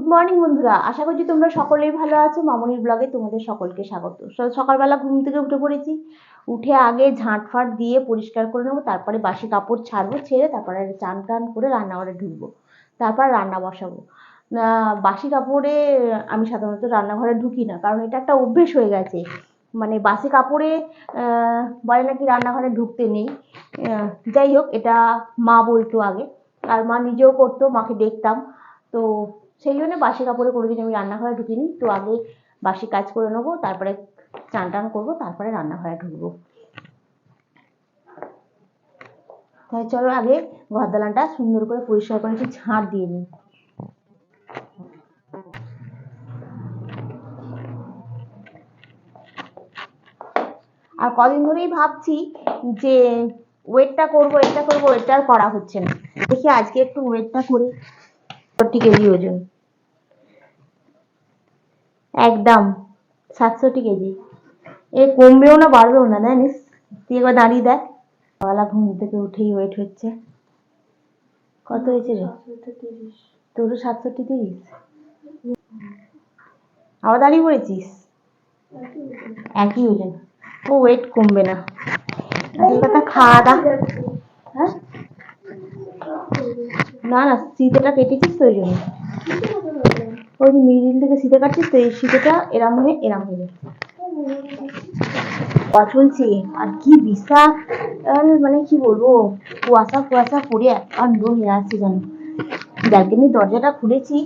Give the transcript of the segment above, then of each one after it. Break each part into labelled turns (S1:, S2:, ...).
S1: Good morning বন্ধুরা। আশা করছি তোমরা সকলেই ভালো আছো। মামনির ব্লগে তোমাদের সকলকে স্বাগত। সকালবেলা ঘুম থেকে উঠে পড়েছি। উঠে আগে ঝাঁট ফাঁট দিয়ে পরিষ্কার করে নেব, তারপরে বাসি কাপড় ছাড়বো, ছেড়ে তারপরে চান টান করে রান্নাঘরে ঢুকবো। তারপর রান্না বসাবো। বাসি কাপড়ে আমি সাধারণত রান্নাঘরে ঢুকি না, কারণ এটা একটা অভ্যেস হয়ে গেছে। মানে বাসি কাপড়ে বলে নাকি রান্নাঘরে ঢুকতে নেই। যাই হোক, এটা মা বলতো আগে। আর মা নিজেও করতো, মাকে দেখতাম। তো সেই জন্য বাসি কাপড়ে কোনোদিন আমি রান্নাঘরে ঢুকিনি। তো আগে বাসি কাজ করে নেব, তারপরে চান টান করব, তারপরে রান্নাঘরে ঢুকবো। তাই চলো আগে ঘর দালানটা সুন্দর করে পরিষ্কার করে একটু ঝাঁট দিয়ে নিই। আর কদিন ধরেই ভাবছি যে ওয়েটটা করব এটা করব আর করা হচ্ছে না। দেখি আজকে একটু ওয়েটটা করে। ষাটটি কেজি ওজন একদম, সাতষট্টি কেজি। এ কমবেও না, বাড়বেও না, জানিস? তুই একবার দাঁড়িয়ে দেখ। সকালবেলা ঘুম থেকে উঠেই ওয়েট হচ্ছে। কত হয়েছে রে? তোরও সাতষট্টি তিরিশ? আবার দাঁড়িয়ে পড়েছিস? একই ওজন। ও ওয়েট কমবে না। কথা খাওয়া দাওয়া। হ্যাঁ? না না শীতেটা কেটেছিস তো ওই জন্য। ওই যে মিডিল থেকে শীতে কাটছিস তো, এই শীতেটা এরাম হয়ে এরাম হয়ে যাচ্ছে চলছে, আর কি বিশাল মানে কি বলব, কুয়াশা কুয়াশা পড়ে হয়ে আছে জানো ব্যালকনি দরজাটা খুলেছি।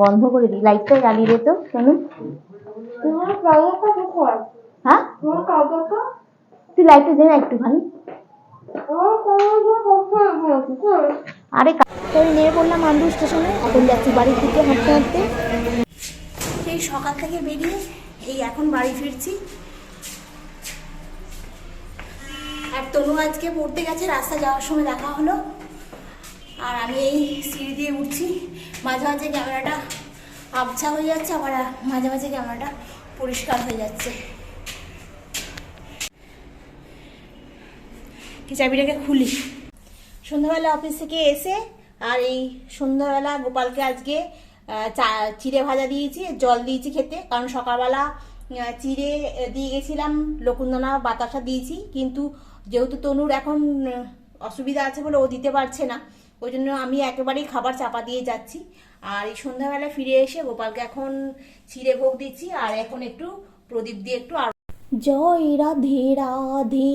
S1: বন্ধ করে দিই লাইটটা জ্বালিয়ে দে তো, শোনো।
S2: তোমার
S1: হ্যাঁ? তুই লাইটটা দে না একটুখানি আরে আমি নেমে পড়লাম আন্দু স্টেশনে এখন যাচ্ছি বাড়ির দিকে হাঁটতে হাঁটতে। সেই সকাল থেকে বেরিয়ে এই এখন বাড়ি ফিরছি। আর তনু আজকে পড়তে গেছে রাস্তা যাওয়ার সময় দেখা হলো। আর আমি এই সিঁড়ি দিয়ে উঠছি। মাঝে মাঝে ক্যামেরাটা আবছা হয়ে যাচ্ছে আবার মাঝে মাঝে ক্যামেরাটা পরিষ্কার হয়ে যাচ্ছে। কি চাবিটাকে খুলি সন্ধ্যাবেলা অফিস থেকে এসে আর এই সন্ধ্যাবেলা গোপালকে আজকে চা, চিড়ে ভাজা দিয়েছি, জল দিয়েছি খেতে। কারণ সকালবেলা চিড়ে দিয়ে গেছিলাম, লকুন্দনা বাতাসা দিয়েছি। কিন্তু যেহেতু তনুর এখন অসুবিধা আছে বলে ও দিতে পারছে না, ওই জন্য আমি একেবারেই খাবার চাপা দিয়ে যাচ্ছি। আর এই সন্ধ্যাবেলা ফিরে এসে গোপালকে এখন চিড়ে ভোগ দিচ্ছি। আর এখন একটু প্রদীপ দিয়ে একটু আর জয় রাধে রাধে।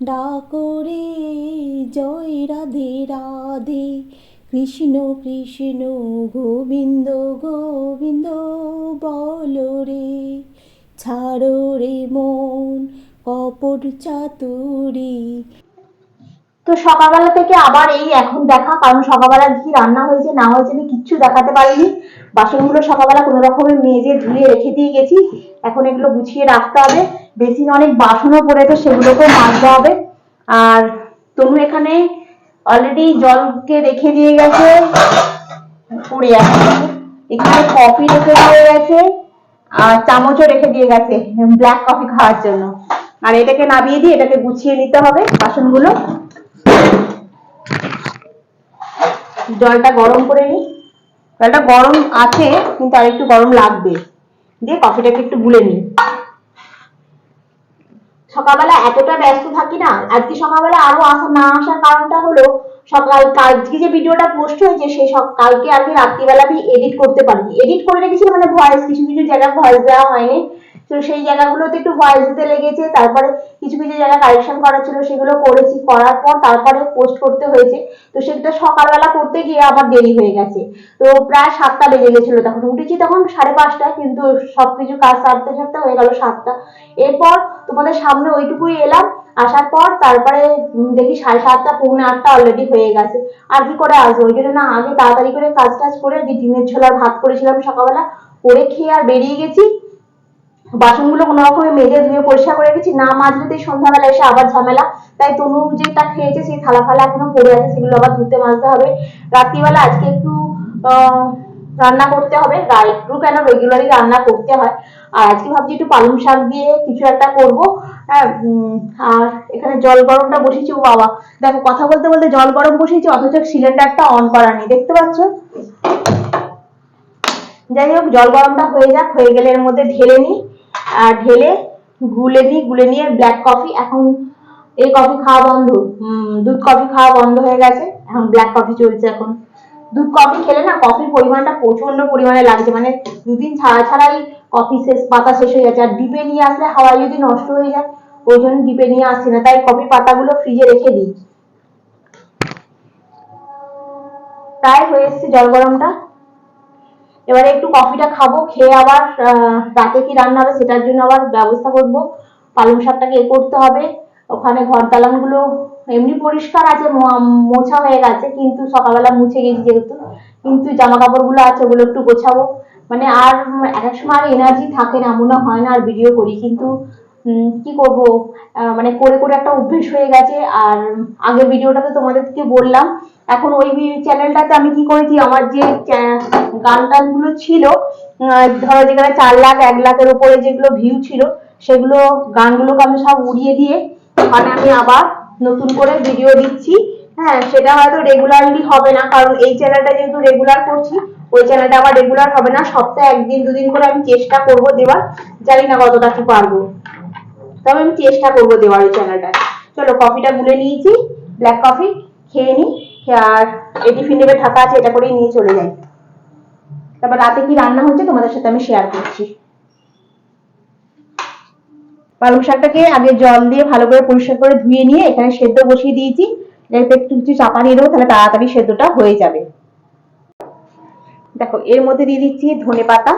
S1: ডাকরে জয় রাধে রাধে। কৃষ্ণ কৃষ্ণ গোবিন্দ গোবিন্দ বল রে। ছাড়ো রে মন কপট চাতুরি। তো সকালবেলা থেকে আবার এই এখন দেখা, কারণ সকালবেলা কি রান্না হয়েছে, না হয়েছে আমি কিচ্ছু দেখাতে পারিনি। বাসনগুলো সকালবেলা কোনো রকমে মেজে ধুয়ে রেখে দিয়ে গেছি। এখন এগুলো গুছিয়ে রাখতে হবে। বেসিন অনেক বাসনও পড়েছে সেগুলোকেও মাজতে হবে। আর তনু এখানে অলরেডি জলকে রেখে দিয়ে গেছে, পড়ে এখানে কফি রেখে দিয়ে গেছে, আর চামচও রেখে দিয়ে গেছে ব্ল্যাক কফি খাওয়ার জন্য। আর এটাকে নামিয়ে দিয়ে এটাকে গুছিয়ে নিতে হবে বাসনগুলো। জলটা গরম করে নিই। জলটা গরম আছে, কিন্তু আর একটু গরম লাগবে। দিয়ে কফিটাকে একটু গুলে নিই। সকালবেলা এতটা ব্যস্ত থাকি না, আজকে সকালবেলা আরও আসা না আসার কারণটা হলো সকাল, কালকে যে ভিডিওটা পোস্ট হয়েছে সেই সব, কালকে আর কি রাত্রিবেলা আমি এডিট করতে পারিনি। এডিট করে রেখেছি মানে ভয়েস কিছু কিছু জায়গায় ভয়েস দেওয়া হয়নি। তো সেই জায়গাগুলোতে একটু ভয়েস দিতে লেগেছে, তারপরে কিছু কিছু জায়গা কারেকশন করার ছিল, সেগুলো করেছি, করার পর তারপরে পোস্ট করতে হয়েছে। তো সেটা সকালবেলা করতে গিয়ে আমার দেরি হয়ে গেছে। তো প্রায় সাতটা বেজে গেছিল তখন। উঠেছি তখন সাড়ে পাঁচটা কিন্তু সবকিছু কাজ সারতে সারতে হয়ে গেল সাতটা। এরপর তোমাদের সামনে ওইটুকুই এলাম। আসার পর তারপরে দেখি সাড়ে সাতটা, পৌনে আটটা অলরেডি হয়ে গেছে। আর কি করে আসব? ওই জন্য না, আগে তাড়াতাড়ি করে কাজ টাজ করে ডিমের ঝোলার ভাত করেছিলাম সকালবেলা, করে খেয়ে আর বেরিয়ে গেছি। বাসনগুলো কোনো রকমে মেজে ধুয়ে পরিষ্কার করে রেখেছি। না মাজলে তো সন্ধ্যাবেলা এসে আবার ঝামেলা। তাই তনু যেটা খেয়েছে, সেই থালা ফালা এখনও পড়ে আছে, সেগুলো আবার ধুতে মাজতে হবে। রাত্রিবেলা আজকে একটু রান্না করতে হবে। একটু কেন রেগুলারই রান্না করতে হয়। আর আজকে ভাবছি একটু পালং শাক দিয়ে কিছু একটা করব। হ্যাঁ আর এখানে জল গরমটা বসিয়েছি ও বাবা। দেখো, কথা বলতে বলতে জল গরম বসিয়েছি অথচ সিলিন্ডারটা অন করা নেই। দেখতে পাচ্ছ? যাই হোক, জল গরমটা হয়ে যাক, হয়ে গেলে এর মধ্যে ঢেলে নিই। ঢেলে গুলে নিই গুলে নিয়ে ব্ল্যাক কফি এখন এই কফি খাওয়া বন্ধ। দুধ কফি খাওয়া বন্ধ হয়ে গেছে, এখন ব্ল্যাক কফি চলছে এখন। দুধ কফি খেলে না কফির পরিমাণটা প্রচণ্ড পরিমাণে লাগছে মানে দুদিন ছাড়া ছাড়াই কফি শেষ, পাতা শেষ হয়ে যাচ্ছে, আর ডিপে নিয়ে আসলে হাওয়ায় যদি নষ্ট হয়ে যায়, ওই জন্য ডিপে নিয়ে আসছি না, তাই কফি পাতাগুলো ফ্রিজে রেখে দিই। প্রায় হয়ে এসছে জল গরমটা। এবারে একটু কফিটা খাব, খেয়ে আবার রাতে কি রান্না হবে সেটার জন্য আবার ব্যবস্থা করব। পালং শাকটাকে এ করতে হবে। ওখানে ঘর দালানগুলো এমনি পরিষ্কার আছে মোছা হয়ে গেছে, কিন্তু সকালবেলা মুছে গেছি যেহেতু। কিন্তু জামা কাপড়গুলো আছে, ওগুলো একটু গোছাবো। মানে আর, এক এক সময় আর এনার্জি থাকে না, মনে হয় না আর ভিডিও করি। কিন্তু কি করব? মানে করে করে একটা অভ্যেস হয়ে গেছে। আর আগে ভিডিওটাতে তোমাদেরকে বললাম, এখন ওই চ্যানেলটাতে আমি কি করেছি? আমার যে গান টানগুলো ছিল ধরো যেখানে চার লাখ, এক লাখের উপরে যেগুলো ভিউ ছিল, সেগুলো, গানগুলোকে আমি সব উড়িয়ে দিয়ে, ওখানে আমি আবার নতুন করে ভিডিও দিচ্ছি। হ্যাঁ সেটা হয়তো রেগুলারলি হবে না, কারণ এই চ্যানেলটা যেহেতু রেগুলার করছি, ওই চ্যানেলটা আমার রেগুলার হবে না। সপ্তাহে একদিন, দুদিন করে আমি চেষ্টা করব দেওয়ার। জানি না কতটা কি পারব। তবে আমি চেষ্টা করব দেওয়ার ওই চ্যানেলটা চলো কফিটা গুলে নিয়েছি ব্ল্যাক কফি খেয়ে নিই আর এই টিফিন নেবে থাকা আছে, এটা করেই নিয়ে চলে যাই। তারপর রাতে কি রান্না হচ্ছে তোমাদের সাথে আমি শেয়ার করছি। পালং শাকটাকে আগে জল দিয়ে ভালো করে পরিষ্কার করে ধুয়ে নিয়ে এখানে সেদ্ধ বসিয়ে দিয়েছি। একটু কিছু চাপা দিয়ে দেবো, তাহলে তাড়াতাড়ি সেদ্ধটা হয়ে যাবে। দেখো, এর মধ্যে দিয়ে দিচ্ছি ধনে পাতা,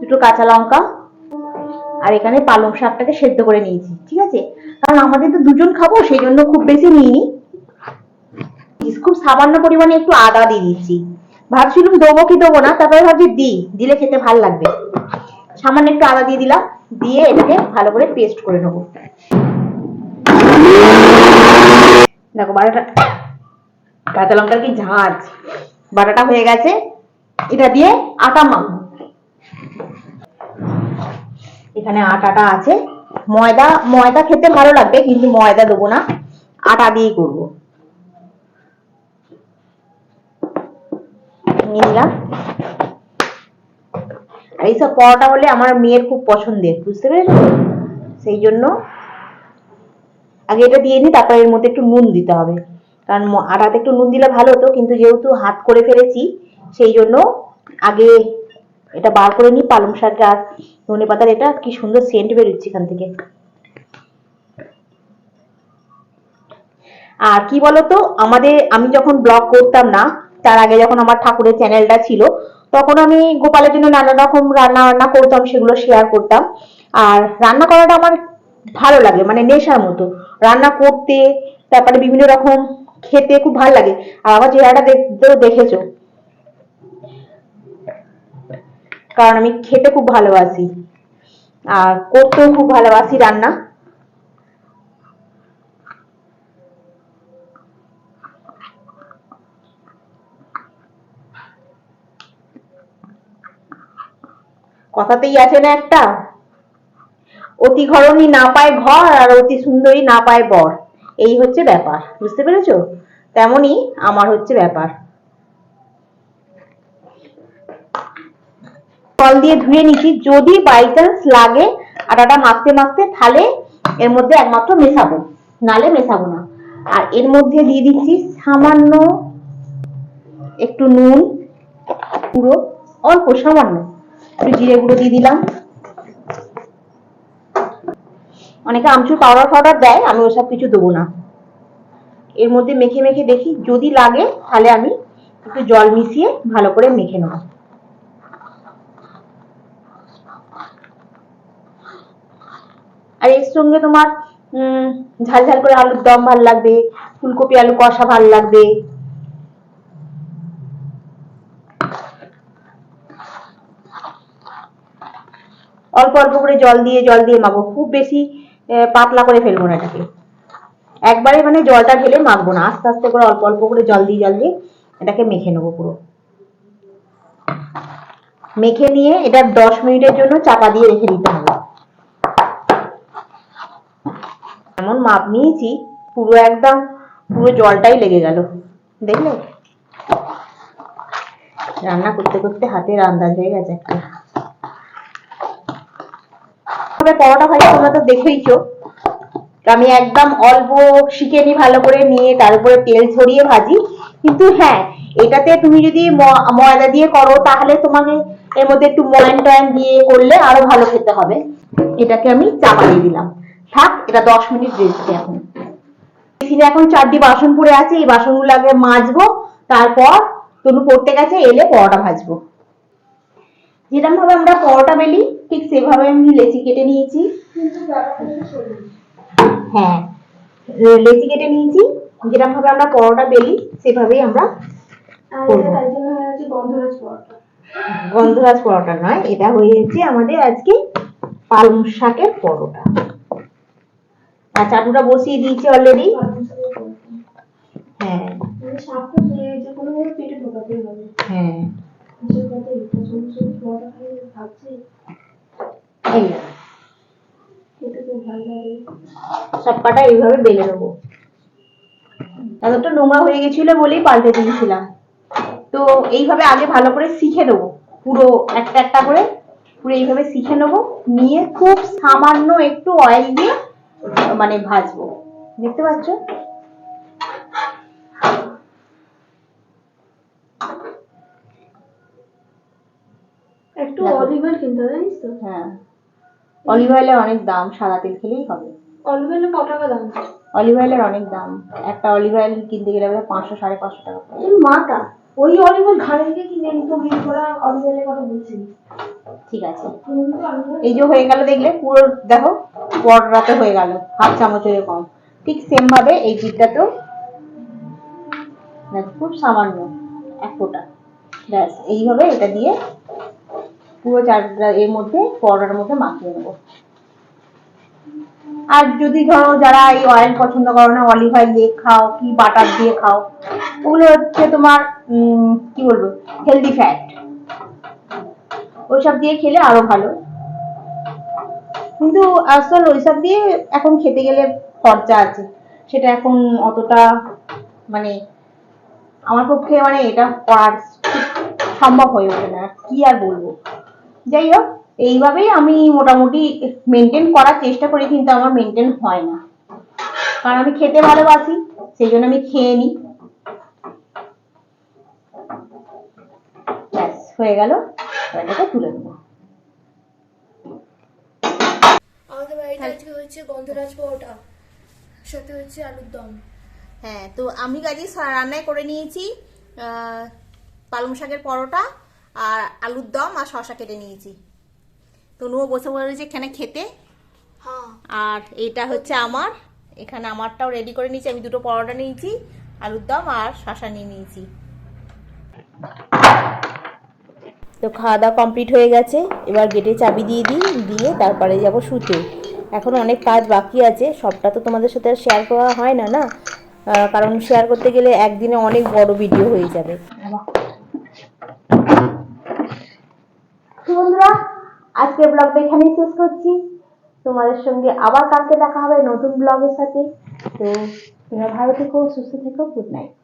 S1: দুটো কাঁচা লঙ্কা আর এখানে পালং শাকটাকে সেদ্ধ করে নিয়েছি, ঠিক আছে? কারণ আমাদের তো দুজন খাব, সেই জন্য খুব বেশি নিইনি। খুব সামান্য পরিমাণে একটু আদা দিয়ে দিচ্ছি। ভাবছিলাম দেবো কি দেবো না, তারপরে ভাবছি দিই, দিলে খেতে ভালো লাগবে। সামান্য একটু আদা দিয়ে দিলাম, দিয়ে এটাকে ভালো করে পেস্ট করে নেব। দেখো, বাটাটা, কাঁচা লঙ্কার কি ঝাঁজ? বাটাটা হয়ে গেছে, এটা দিয়ে আটা মাখবো। এখানে আটাটা আছে। ময়দা ময়দা খেতে ভালো লাগবে, কিন্তু ময়দা দেবো না। আটা দিয়েই করব। আর এইসব পরোটা হলে আমার মেয়ের খুব পছন্দের, বুঝতে পেরেছ? সেই জন্য আগে এটা দিয়ে নিই তারপর এর মধ্যে একটু নুন দিতে হবে। কারণ আটাতে একটু নুন দিলে ভালো হতো, কিন্তু যেহেতু হাত করে ফেলেছি, সেই জন্য আগে এটা বার করে নিই, পালং শাক আর ধনে পাতার এটা, কি সুন্দর সেন্ট বেরোচ্ছে এখান থেকে। আর কি বলতো, আমাদের, আমি যখন ব্লগ করতাম না, তার আগে যখন আমার ঠাকুরের চ্যানেলটা ছিল, তখন আমি গোপালের জন্য নানা রকম রান্না বান্না করতাম, সেগুলো শেয়ার করতাম। আর রান্না করাটা আমার ভালো লাগে মানে নেশার মতো। রান্না করতে, তারপরে বিভিন্ন রকম খেতে খুব ভালো লাগে। আর আমার চেহারাটা দেখতেও দেখেছ? কারণ আমি খেতে খুব ভালোবাসি। আর করতেও খুব ভালোবাসি রান্না। কথাতেই আছে না একটা? অতি ঘরণী না পায় ঘর আর অতি সুন্দরী না পায় বর। এই হচ্ছে ব্যাপার। বুঝতে পেরেছ? তেমনই আমার হচ্ছে ব্যাপার। জল দিয়ে ধুয়ে নিচ্ছি যদি বাই চান্স লাগে, আটাটা মাখতে মাখতে তাহলে এর মধ্যে একমাত্র মেশাবো। নালে মেশাবো না। আর এর মধ্যে দিয়ে দিচ্ছি সামান্য একটু নুন পুরো অল্প সামান্য একটু জিরে গুঁড়ো দিয়ে দিলাম। অনেকে আমচুর পাউডার ফাউডার দেয়, আমি ওসব কিছু দেবো না। এর মধ্যে মেখে মেখে দেখি, যদি লাগে তাহলে আমি একটু জল মিশিয়ে ভালো করে মেখে নেব। আর এর সঙ্গে তোমার ঝাল ঝাল করে আলুর দম ভালো লাগবে, ফুলকপি আলু কষা ভালো লাগবে। অল্প অল্প করে জল দিয়ে জল দিয়ে মাখবো। খুব বেশি পাতলা করে ফেলব না এটাকে। একবারে মানে জলটা ঢেলে মাখবো না। আস্তে আস্তে করে অল্প অল্প করে জল দিয়ে জল দিয়ে এটাকে মেখে নেব পুরো। মেখে নিয়ে এটা দশ মিনিটের জন্য চাপা দিয়ে রেখে দিতে হবে। এমন মাপ নিয়েছি, পুরো একদম, পুরো জলটাই লেগে গেল। দেখলে? রান্না করতে করতে হাতের আন্দাজ হয়ে গেছে একটা। পরোটা ভাজি তোমরা তো দেখেইছো। আমি একদম অল্প শিখে নি ভালো করে নিয়ে তার উপরে তেল ছড়িয়ে ভাজি। কিন্তু হ্যাঁ এটাতে তুমি যদি ময়দা দিয়ে করো, তাহলে তোমাকে এর মধ্যে একটু ময়ান টয়ান দিয়ে করলে আরও ভালো খেতে হবে। এটাকে আমি চাপা দিয়ে দিলাম। থাক এটা দশ মিনিট রেস্টে এখন। এখানে এখন চারটি বাসন পড়ে আছে এই বাসনগুলো আগে মাজবো তারপর তনু পড়তে গেছে এলে পরোটা ভাজবো। যেরকম ভাবে আমরা পরোটা বেলি ঠিক সেভাবে আমি লেচি কেটে নিয়েছি। হ্যাঁ লেচি কেটে নিয়েছি। যেরকম ভাবে আমরা পরোটা বেলি সেভাবেই আমরা
S2: হয়ে গন্ধরাজ পরোটা।
S1: গন্ধরাজ পরোটা নয় এটা হয়েছে আমাদের আজকে পালং শাকের পরোটা। আর চাটুটা বসিয়ে দিয়েছি অলরেডি হ্যাঁ। হ্যাঁ। এইভাবে বেলে এতটা নোংরা হয়ে গেছিল বলেই পাল্টে দিয়েছিলাম। তো এইভাবে আগে ভালো করে শিখে নেব। পুরো একটা একটা করে পুরো এইভাবে শিখে নেব। নিয়ে খুব সামান্য একটু অয়েল দিয়ে মানে ভাজবো। দেখতে পাচ্ছ?
S2: একটু। অলিভ অয়েল কিনতে হবে জানিস তো?
S1: হ্যাঁ। অলিভ অয়েলের অনেক দাম সাদা তেল খেলেই হবে।
S2: অলিভ অয়েলের ক টাকা দাম?
S1: অলিভ অয়েলের অনেক দাম। একটা অলিভ অয়েল কিনতে গেলে পাঁচশো সাড়ে পাঁচশো টাকা
S2: মাটা ওই অলিভ অয়েল ঘাড়ে থেকে কিনে করা কথা বলছি
S1: ঠিক আছে। এই যে হয়ে গেল দেখলে পুরো দেখো হয়ে গেল হাফ চামচের কম। ঠিক সেম ভাবে এই দেখো, খুব সামান্য এক ফোঁটা। ব্যাস এইভাবে এটা দিয়ে পুরো চারটা এর মধ্যে পরোটার মধ্যে মাখিয়ে নেব। আর যদি ধরো যারা এই অয়েল পছন্দ করো না অলিভ অয়েল দিয়ে খাও কি বাটার দিয়ে খাও, ওগুলো হচ্ছে তোমার কি বলব হেলদি ফ্যাট ওইসব দিয়ে খেলে আরও ভালো। কিন্তু আসল ওইসব দিয়ে এখন খেতে গেলে খরচা আছে। সেটা এখন অতটা মানে আমার পক্ষে মানে এটা করার সম্ভব হয়ে ওঠে না। কি আর বলব? যাই হোক এইভাবেই আমি মোটামুটি মেনটেন করার চেষ্টা করি কিন্তু আমার মেনটেন হয় না। কারণ আমি খেতে ভালোবাসি সেই জন্য আমি খেয়ে নিই। ব্যাস হয়ে গেল। এটাকে তুলে নেব।
S2: আমাদের বাড়িতে আজকে হচ্ছে গন্ধরাজ পরোটা। সাথে হচ্ছে আলুর দম।
S3: হ্যাঁ তো আমি কাজে রান্নায় করে নিয়েছি আহ, পালং শাকের পরোটা আর আলুর দম আর শশা কেটে নিয়েছি। তনুও বসে বলেছে এখানে খেতে?
S2: হ্যাঁ।
S3: আর এটা হচ্ছে আমার। এখানে আমারটাও রেডি করে নিয়েছি। আমি দুটো পরোটা নিয়েছি আলুর দম আর শশা নিয়ে নিয়েছি। তো খাওয়া দাওয়া কমপ্লিট হয়ে গেছে। এবার গেটে চাবি দিয়ে দিই দিয়ে তারপরে যাব শুতে। এখন অনেক কাজ বাকি আছে। সবটা তো তোমাদের সাথে আর শেয়ার করা হয় না না? কারণ শেয়ার করতে গেলে একদিনে অনেক বড় ভিডিও হয়ে যাবে।
S1: বন্ধুরা আজকের ব্লগটা এখানেই শেষ করছি। তোমাদের সঙ্গে আবার কালকে দেখা হবে নতুন ব্লগের সাথে। তো তোমরা ভালো থেকো, সুস্থ থেকো গুড নাইট